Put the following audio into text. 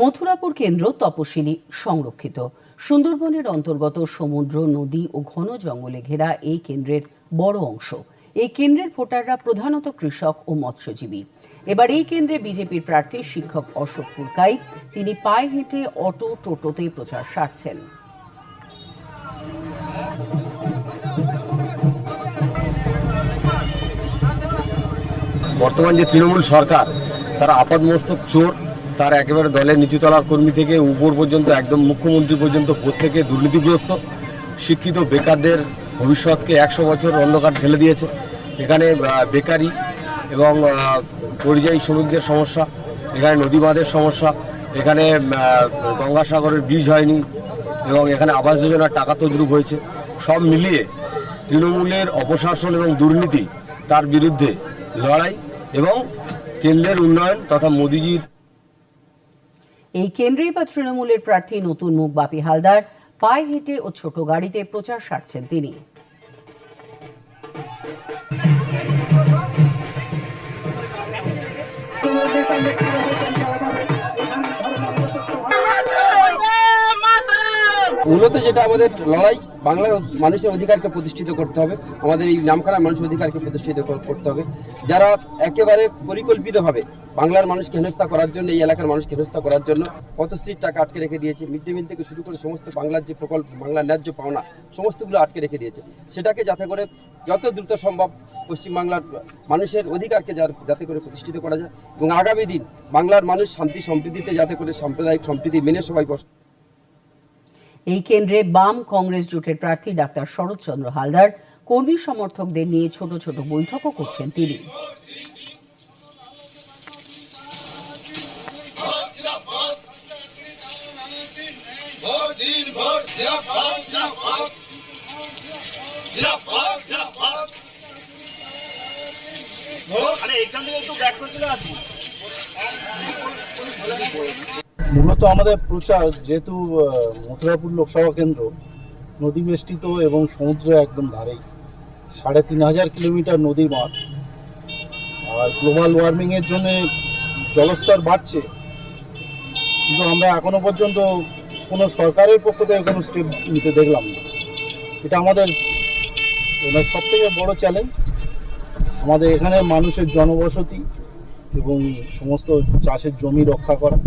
মথুরাপুর কেন্দ্র তপশিলি সংরক্ষিত। সুন্দরবনের অন্তর্গত সমুদ্র, নদী ও ঘন জঙ্গলে ঘেরা এই কেন্দ্রের বড় অংশ। এই কেন্দ্রের ভোটাররা প্রধানত কৃষক ও মৎস্যজীবী। এবার এই কেন্দ্রে বিজেপির প্রার্থী শিক্ষক অশোক পুরকাইত তিনি পায়ে হেঁটে অটো টোটোতে প্রচার সারছেন। বর্তমান যে তৃণমূল সরকার, তারা আপাদমস্তক চোর তার একেবারে দলের নিচুতলার কর্মী থেকে উপর পর্যন্ত, একদম মুখ্যমন্ত্রী পর্যন্ত প্রত্যেকে দুর্নীতিগ্রস্ত। শিক্ষিত বেকারদের ভবিষ্যৎকে একশো বছর অন্ধকার ঠেলে দিয়েছে। এখানে বেকারি এবং পরিযায়ী শ্রমিকদের সমস্যা, এখানে নদী বাঁধের সমস্যা, এখানে গঙ্গাসাগরের ব্রিজ হয়নি এবং এখানে আবাস যোজনার টাকা তজরুপ হয়েছে। সব মিলিয়ে তৃণমূলের অপশাসন এবং দুর্নীতি তার বিরুদ্ধে লড়াই এবং কেন্দ্রের উন্নয়ন তথা মোদিজির এই কেন্দ্রেই বা তৃণমূলের প্রার্থী নতুন মুখ বাপি হালদার, পায়ে হেঁটে ও ছোট গাড়িতে প্রচার সারছেন তিনি। মূলত যেটা আমাদের লড়াই, বাংলার মানুষের অধিকারকে প্রতিষ্ঠিত করতে হবে, আমাদের এই নামখানা মানুষের অধিকারকে প্রতিষ্ঠিত করতে হবে। যারা একেবারে পরিকল্পিতভাবে বাংলার মানুষকে হেনস্থা করার জন্য, এই এলাকার মানুষকে হেনস্থা করার জন্য পথশ্রীর টাকা আটকে রেখে দিয়েছে মিড ডে মিল থেকে শুরু করে সমস্ত বাংলার যে প্রকল্প, বাংলার ন্যায্য পাওনা, সমস্তগুলো আটকে রেখে দিয়েছে। সেটাকে যাতে করে যত দ্রুত সম্ভব পশ্চিমবাংলার মানুষের অধিকারকে যাতে করে প্রতিষ্ঠিত করা যায় এবং আগামী দিন বাংলার মানুষ শান্তি সম্প্রীতিতে যাতে করে সাম্প্রদায়িক সম্প্রীতি মেনে সবাই বস এই কেন্দ্রে বাম কংগ্রেস জোটের প্রার্থী ডাক্তার শরৎচন্দ্র হালদার, কর্মী সমর্থকদের নিয়ে ছোট ছোট বৈঠকও করছেন তিনি। মূলত আমাদের প্রচার যেহেতু মথুরাপুর লোকসভা কেন্দ্র, নদী বেষ্টিত এবং সমুদ্র একদম ধারেই। সাড়ে তিন হাজার কিলোমিটার নদীর মাঠ। আর গ্লোবাল ওয়ার্মিংয়ের জন্য জলস্তর বাড়ছে। কিন্তু আমরা এখনও পর্যন্ত কোনো সরকারের পক্ষ থেকে কোনো স্টেপ নিতে দেখলাম না। এটা আমাদের সব থেকে বড় চ্যালেঞ্জ আমাদের এখানে মানুষের জনবসতি এবং সমস্ত চাষের জমি রক্ষা করা।